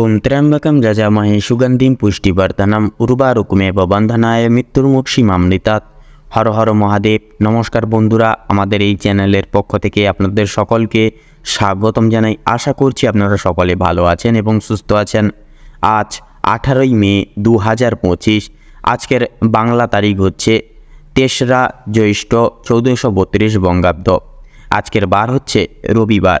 ওম ত্র্যম্বকম যজামহে সুগন্ধিম পুষ্টিবর্ধনম উর্বারুকুমেব বন্ধনায় মৃত্যুর্মুক্ষীমামৃতাৎ হর হর মহাদেব নমস্কার বন্ধুরা আমাদের এই চ্যানেলের পক্ষ থেকে আপনাদের সকলকে স্বাগতম জানাই। আশা করছি আপনারা সকলে ভালো আছেন এবং সুস্থ আছেন। আজ আঠারোই মে দু হাজার পঁচিশ, আজকের বাংলা তারিখ হচ্ছে তেসরা জ্যৈষ্ঠ চৌদ্দশো বত্রিশ বঙ্গাব্দ। আজকের বার হচ্ছে রবিবার।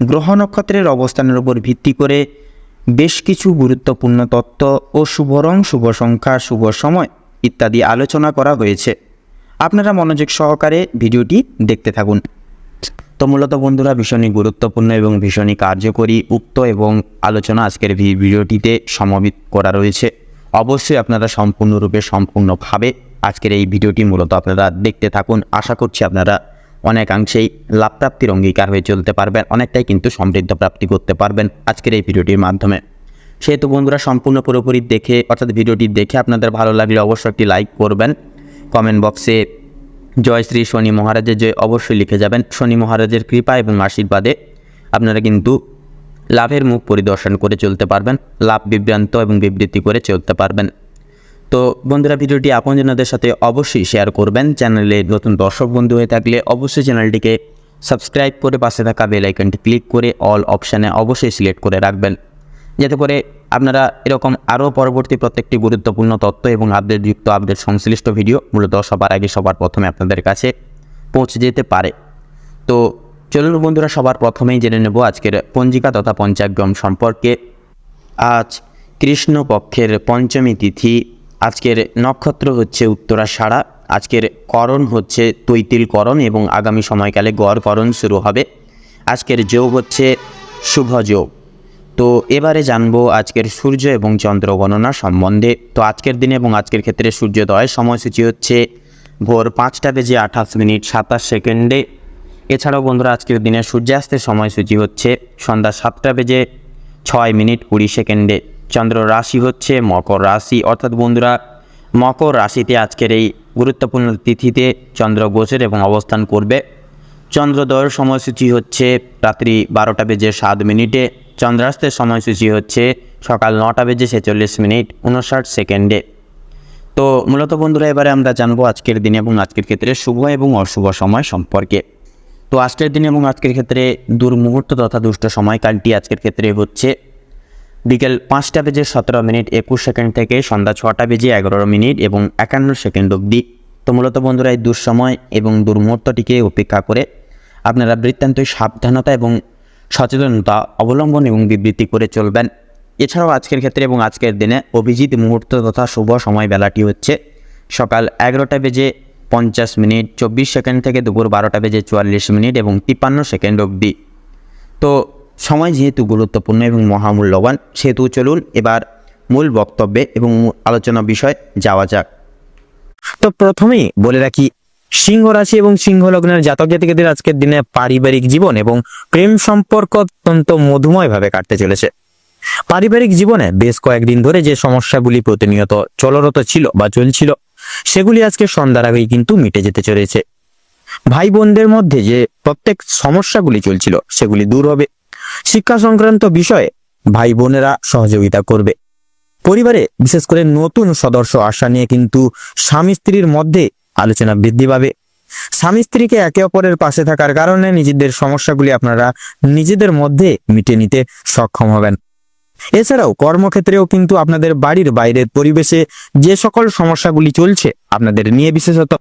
গ্রহ নক্ষত্রের অবস্থানের উপর ভিত্তি করে বেশ কিছু গুরুত্বপূর্ণ তত্ত্ব ও শুভ রং শুভ সংখ্যা, শুভ সময় ইত্যাদি আলোচনা করা হয়েছে। আপনারা মনোযোগ সহকারে ভিডিওটি দেখতে থাকুন। তো মূলত বন্ধুরা, ভীষণই গুরুত্বপূর্ণ এবং ভীষণই কার্যকরী, উক্ত এবং আলোচনা আজকের ভিডিওটিতে সমবেত করা রয়েছে। অবশ্যই আপনারা সম্পূর্ণরূপে সম্পূর্ণভাবে আজকের এই ভিডিওটি মূলত আপনারা দেখতে থাকুন। আশা করছি আপনারা অনেকাংশেই লাভপ্রাপ্তির অঙ্গীকার হয়ে চলতে পারবেন, অনেকটাই কিন্তু সমৃদ্ধ প্রাপ্তি করতে পারবেন আজকের এই ভিডিওটির মাধ্যমে। সেহেতু বন্ধুরা, সম্পূর্ণ পুরোপুরি দেখে, অর্থাৎ ভিডিওটি দেখে আপনাদের ভালো লাগলে অবশ্যই একটি লাইক করবেন। কমেন্ট বক্সে জয় শ্রী শনি মহারাজের জয় অবশ্যই লিখে যাবেন। শনি মহারাজের কৃপা এবং আশীর্বাদে আপনারা কিন্তু লাভের মুখ পরিদর্শন করে চলতে পারবেন, লাভ বিভ্রান্ত এবং বিবৃতি করে চলতে পারবেন। তো বন্ধুরা, ভিডিওটি আপনজনদের সাথে অবশ্যই শেয়ার করবেন। চ্যানেলে নতুন দর্শক বন্ধু হয়ে থাকলে অবশ্যই চ্যানেলটিকে সাবস্ক্রাইব করে পাশে থাকা বেল আইকনটি ক্লিক করে অল অপশানে অবশ্যই সিলেক্ট করে রাখবেন। যাতে করে আপনারা এরকম আরও পরবর্তী প্রত্যেকটি গুরুত্বপূর্ণ তথ্য এবং আপডেটযুক্ত আপডেট সংশ্লিষ্ট ভিডিও মূলত সবার আগে সবার প্রথমে আপনাদের কাছে পৌঁছে যেতে পারে। তো চলুন বন্ধুরা, সবার প্রথমেই জেনে নেব আজকের পঞ্জিকা তথা পঞ্চাগ্রম সম্পর্কে। আজ কৃষ্ণপক্ষের পঞ্চমী তিথি আজকের নক্ষত্র হচ্ছে উত্তরাষাঢ়া, আজকের করণ হচ্ছে তৈতিল করণ এবং আগামী সময়কালে গড় করণ শুরু হবে। আজকের যোগ হচ্ছে শুভ যোগ। তো এবারে জানব আজকের সূর্য এবং চন্দ্র গণনা সম্বন্ধে। তো আজকের দিনে এবং আজকের ক্ষেত্রে সূর্যোদয় সময়সূচি হচ্ছে ভোর পাঁচটা বেজে আঠাশ মিনিট সাতাশ সেকেন্ডে। এছাড়াও বন্ধুরা, আজকের দিনে সূর্যাস্তের সময়সূচি হচ্ছে সন্ধ্যা সাতটা বেজে ছয় মিনিট কুড়ি সেকেন্ডে। চন্দ্র রাশি হচ্ছে মকর রাশি। অর্থাৎ বন্ধুরা, মকর রাশিতে আজকের এই গুরুত্বপূর্ণ তিথিতে চন্দ্র গোচর এবং অবস্থান করবে। চন্দ্রোদয়ের সময়সূচি হচ্ছে রাত্রি বারোটা বেজে সাত মিনিটে। চন্দ্রাস্তের সময়সূচি হচ্ছে সকাল নটা বেজে ছেচল্লিশ মিনিট, উনষাট সেকেন্ডে। তো মূলত বন্ধুরা, এবারে আমরা জানব আজকের দিনে এবং আজকের ক্ষেত্রে শুভ এবং অশুভ সময় সম্পর্কে। তো আজকের দিনে এবং আজকের ক্ষেত্রে দুর্মুহূর্ত তথা দুষ্ট সময়কালটি আজকের ক্ষেত্রে হচ্ছে বিকেল পাঁচটা বেজে সতেরো মিনিট একুশ সেকেন্ড থেকে সন্ধ্যা ছটা বেজে এগারো মিনিট এবং একান্ন সেকেন্ড অবধি। তো মূলত বন্ধুরা, এই দুঃসময় এবং দুর্মুহূর্তটিকে উপেক্ষা করে আপনারা বৃত্তান্তই সাবধানতা এবং সচেতনতা অবলম্বন এবং বিবৃতি করে চলবেন। এছাড়াও আজকের ক্ষেত্রে এবং আজকের দিনে অভিজিৎ মুহূর্ত তথা শুভ সময় বেলাটি হচ্ছে সকাল এগারোটা বেজে পঞ্চাশ মিনিট, চব্বিশ সেকেন্ড থেকে দুপুর বারোটা বেজে চুয়াল্লিশ মিনিট এবং তিপ্পান্ন সেকেন্ড অবধি। তো সময় যেহেতু গুরুত্বপূর্ণ এবং মহামূল্যবান, সেহেতু চলুন এবার মূল বক্তব্যে এবং আলোচনা বিষয় যাওয়া যাক। তো প্রথমেই বলে রাখি, সিংহ রাশি এবং সিংহ লগ্নের জাতক জাতিকাদের আজকের দিনে পারিবারিক জীবন এবং প্রেম সম্পর্ক অত্যন্ত মধুময় ভাবে কাটতে চলেছে। পারিবারিক জীবনে বেশ কয়েকদিন ধরে যে সমস্যাগুলি প্রতিনিয়ত চলরত ছিল বা চলছিল, সেগুলি আজকে সন্ধ্যার আগেই কিন্তু মিটে যেতে চলেছে। ভাই বোনদের মধ্যে যে প্রত্যেক সমস্যাগুলি চলছিল, সেগুলি দূর হবে। শিক্ষা সংক্রান্ত বিষয়ে ভাই বোনেরা সহযোগিতা করবে। পরিবারে বিশেষ করে নতুন সদস্য আসা নিয়ে কিন্তু স্বামী স্ত্রীর মধ্যে আলোচনা বৃদ্ধি পাবে। স্বামী স্ত্রীকে একে অপরের পাশে থাকার কারণে নিজেদের সমস্যাগুলি আপনারা নিজেদের মধ্যে মিটে নিতে সক্ষম হবেন। এছাড়াও কর্মক্ষেত্রেও কিন্তু আপনাদের বাড়ির বাইরের পরিবেশে যে সকল সমস্যাগুলি চলছে আপনাদের নিয়ে বিশেষত,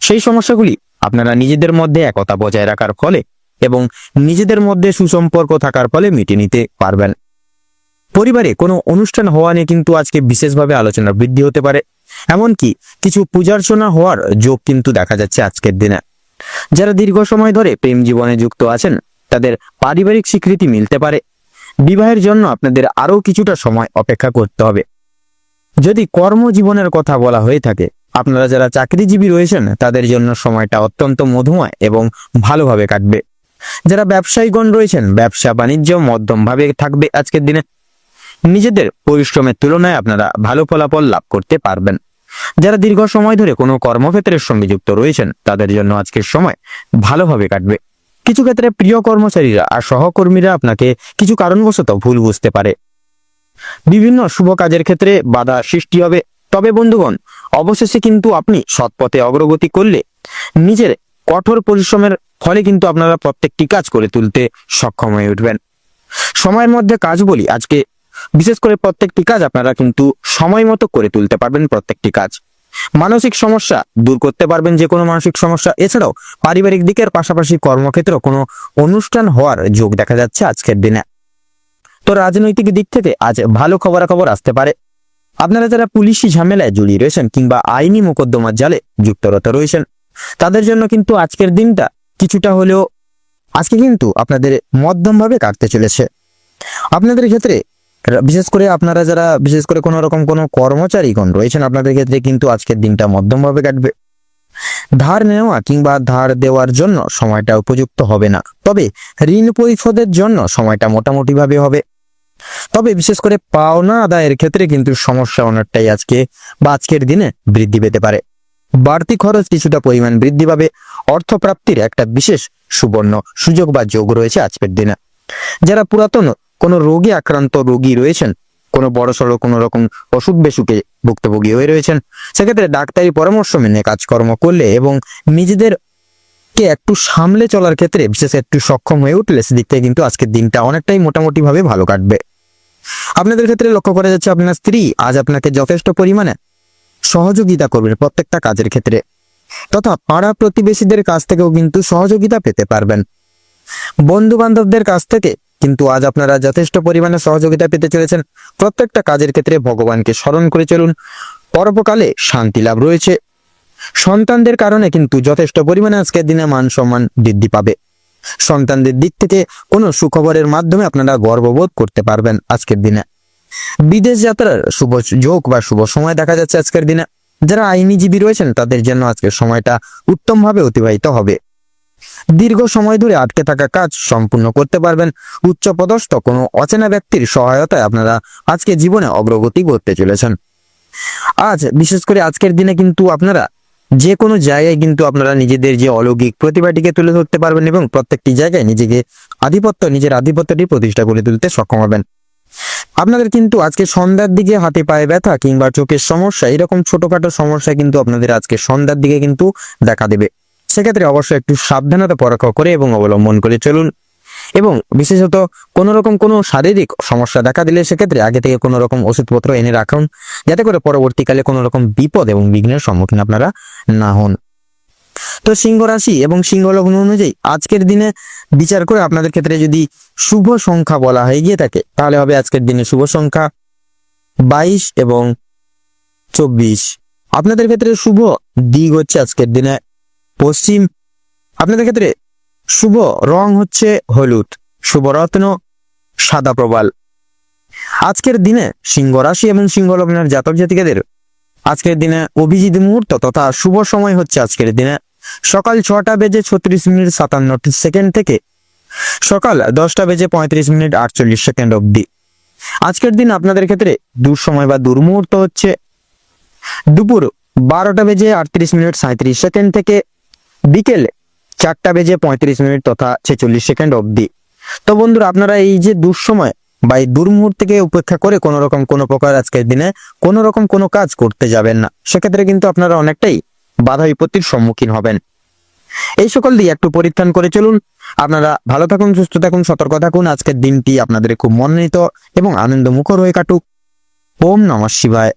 সেই সমস্যাগুলি আপনারা নিজেদের মধ্যে একতা বজায় রাখার ফলে এবং নিজেদের মধ্যে সুসম্পর্ক থাকার ফলে মিটে নিতে পারবেন। পরিবারে কোনো অনুষ্ঠান হওয়া নিয়ে কিন্তু আজকে বিশেষভাবে আলোচনা বৃদ্ধি হতে পারে। এমনকি কিছু পূজার্চনা হওয়ার যোগ কিন্তু দেখা যাচ্ছে আজকের দিনে। যারা দীর্ঘ সময় ধরে প্রেম জীবনে যুক্ত আছেন, তাদের পারিবারিক স্বীকৃতি মিলতে পারে। বিবাহের জন্য আপনাদের আরও কিছুটা সময় অপেক্ষা করতে হবে। যদি কর্মজীবনের কথা বলা হয়ে থাকে, আপনারা যারা চাকরিজীবী রয়েছেন, তাদের জন্য সময়টা অত্যন্ত মধুময় এবং ভালোভাবে কাটবে। যারা ব্যবসায়ীগণ রয়েছেন, ব্যবসা বাণিজ্য, মধ্যমভাবে থাকবে আজকের দিনে। নিজেদের পরিশ্রমের তুলনায় আপনারা ভালো ফলাফল লাভ করতে পারবেন। যারা দীর্ঘ সময় ধরে কোনো কর্মক্ষেত্রের সঙ্গে যুক্ত রয়েছেন, তাদের জন্য আজকের সময় ভালোভাবে কাটবে। কিছু ক্ষেত্রে প্রিয় কর্মচারীরা আর সহকর্মীরা আপনাকে কিছু কারণবশত ভুল বুঝতে পারে। বিভিন্ন শুভ কাজের ক্ষেত্রে বাধা সৃষ্টি হবে। তবে বন্ধুগণ, অবশেষে কিন্তু আপনি সৎপথে অগ্রগতি করলে নিজের কঠোর পরিশ্রমের ফলে কিন্তু আপনারা প্রত্যেকটি কাজ করে তুলতে সক্ষম হয়ে উঠবেন। সময়ের মধ্যে কাজ বলি, আজকে বিশেষ করে প্রত্যেকটি কাজ আপনারা কিন্তু সময় মতো করে তুলতে পারবেন প্রত্যেকটি কাজ। মানসিক সমস্যা দূর করতে পারবেন যে কোনো মানসিক সমস্যা। এছাড়াও পারিবারিক দিকের পাশাপাশি কর্মক্ষেত্র কোনো অনুষ্ঠান হওয়ার যোগ দেখা যাচ্ছে আজকের দিনে। তো রাজনৈতিক দিক থেকে আজ ভালো খবরাখবর আসতে পারে। আপনারা যারা পুলিশি ঝামেলায় জড়িয়ে রয়েছেন কিংবা আইনি মোকদ্দমার জালে যুক্তরত রয়েছেন, তাদের জন্য কিন্তু আজকের দিনটা কিছুটা হলেও আজকে কিন্তু আপনাদের মধ্যমভাবে কাটতে চলেছে। আপনাদের ক্ষেত্রে বিশেষ করে আপনারা যারা, বিশেষ করে কোনো রকম কোনো কর্মচারীগণ রয়েছেন, আপনাদের ক্ষেত্রে কিন্তু আজকের দিনটা মধ্যমভাবে কাটবে। ধার নেওয়া কিংবা ধার দেওয়ার জন্য সময়টা উপযুক্ত হবে না। তবে ঋণ পরিশোধের জন্য সময়টা মোটামুটি ভাবে হবে। তবে বিশেষ করে পাওনা আদায়ের ক্ষেত্রে কিন্তু সমস্যা অনেকটাই আজকে বা আজকের দিনে বৃদ্ধি পেতে পারে। বাড়তি খরচ কিছুটা পরিমাণ বৃদ্ধি পাবে। অর্থপ্রাপ্তির একটা বিশেষ সুবর্ণ সুযোগ বা যোগ রয়েছে আজকের দিনে। যারা পুরাতন কোনো রোগে আক্রান্ত রোগী রয়েছেন, কোনো বড় সড়ো কোনো রকম অসুখ বেসুখে ভুক্তভোগী হয়ে রয়েছেন, সেক্ষেত্রে ডাক্তারি পরামর্শ মেনে কাজকর্ম করলে এবং নিজেদের কে একটু সামলে চলার ক্ষেত্রে, বিশেষ একটু সক্ষম হয়ে উঠলে সেদিক থেকে কিন্তু আজকের দিনটা অনেকটাই মোটামুটি ভাবে ভালো কাটবে। আপনাদের ক্ষেত্রে লক্ষ্য করা যাচ্ছে, আপনার স্ত্রী আজ আপনাকে যথেষ্ট পরিমাণে সহযোগিতা করবেন প্রত্যেকটা কাজের ক্ষেত্রে। তথা পাড়া প্রতিবেশীদের কাছ থেকেও কিন্তু সহযোগিতা পেতে পারবেন। বন্ধু বান্ধবদের কাছ থেকে কিন্তু আজ আপনারা যথেষ্ট পরিমাণে সহযোগিতা পেতে চলেছেন। প্রত্যেকটা কাজের ক্ষেত্রে ভগবানকে স্মরণ করে চলুন। পরপকালে শান্তি লাভ রয়েছে। সন্তানদের কারণে কিন্তু যথেষ্ট পরিমাণে আজকের দিনে মান সম্মান বৃদ্ধি পাবে। সন্তানদের দিক থেকে কোনো সুখবরের মাধ্যমে আপনারা গর্ববোধ করতে পারবেন আজকের দিনে। বিদেশ যাত্রার শুভ যোগ বা শুভ সময় দেখা যাচ্ছে আজকের দিনে। যারা আইনিজীবী রয়েছেন, তাদের জন্য আজকের সময়টা উত্তমভাবে অতিবাহিত হবে। দীর্ঘ সময় ধরে আটকে থাকা কাজ সম্পূর্ণ করতে পারবেন। উচ্চ পদস্থ কোনো অচেনা ব্যক্তির সহায়তায় আপনারা আজকে জীবনে অগ্রগতি করতে চলেছেন। আজ, বিশেষ করে আজকের দিনে কিন্তু আপনারা যে কোনো জায়গায় কিন্তু আপনারা নিজেদের যে অলৌকিক প্রতিভাটিকে তুলে ধরতে পারবেন এবং প্রত্যেকটি জায়গায় নিজেকে আধিপত্য, নিজের আধিপত্যটি প্রতিষ্ঠা করে তুলতে সক্ষম হবেন। আপনাদের কিন্তু আজকে সন্ধ্যার দিকে হাতে পায়ে ব্যথা কিংবা চোখের সমস্যা, এরকম ছোটখাটো সমস্যা কিন্তু আপনাদের আজকে সন্ধ্যার দিকে কিন্তু দেখা দেবে। সেক্ষেত্রে অবশ্যই একটু সাবধানতা পরীক্ষা করে এবং অবলম্বন করে চলুন। এবং বিশেষত কোনো রকম কোনো শারীরিক সমস্যা দেখা দিলে সেক্ষেত্রে আগে থেকে কোনো রকম ওষুধপত্র এনে রাখুন, যাতে করে পরবর্তীকালে কোনো রকম বিপদ এবং বিঘ্নের সম্মুখীন আপনারা না হন। তো সিংহ রাশি এবং সিংহ লগ্ন অনুযায়ী আজকের দিনে বিচার করে আপনাদের ক্ষেত্রে যদি শুভ সংখ্যা বলা হয়ে গিয়ে থাকে, তাহলে হবে আজকের দিনে শুভ সংখ্যা বাইশ এবং চব্বিশ। আপনাদের ক্ষেত্রে শুভ দিক হচ্ছে আজকের দিনে পশ্চিম। আপনাদের ক্ষেত্রে শুভ রং হচ্ছে হলুদ, শুভ রত্ন, সাদা প্রবাল। আজকের দিনে সিংহ রাশি এবং সিংহ লগ্নের জাতক জাতিকাদের আজকের দিনে অভিজিৎ মুহূর্ত তথা শুভ সময় হচ্ছে আজকের দিনে সকাল ছটা বেজে ছত্রিশ মিনিট সাতান্ন সেকেন্ড থেকে সকাল দশটা বেজে পঁয়ত্রিশ মিনিট আটচল্লিশ সেকেন্ড অবধি। আজকের দিন আপনাদের ক্ষেত্রে দুঃসময় বা দুর্মুহূর্ত হচ্ছে দুপুর বারোটা বেজে আটত্রিশ মিনিট সাঁত্রিশ সেকেন্ড থেকে বিকেল চারটা বেজে পঁয়ত্রিশ মিনিট তথা ছেচল্লিশ সেকেন্ড অবধি। তো বন্ধুরা, আপনারা এই যে দুঃসময় বা এই দুর্মুহূর্তকে উপেক্ষা করে কোনো রকম কোনো প্রকার আজকের দিনে কোনো রকম কোনো কাজ করতে যাবেন না। সেক্ষেত্রে কিন্তু আপনারা অনেকটাই বাধা বিপত্তির সম্মুখীন হবেন। এই সকল দিয়ে একটু পরিত্রাণ করে চলুন। আপনারা ভালো থাকুন, সুস্থ থাকুন, সতর্ক থাকুন। আজকের দিনটি আপনাদের খুব মনোনীত এবং আনন্দ মুখর হয়ে কাটুক। ওম নমঃ শিবায়।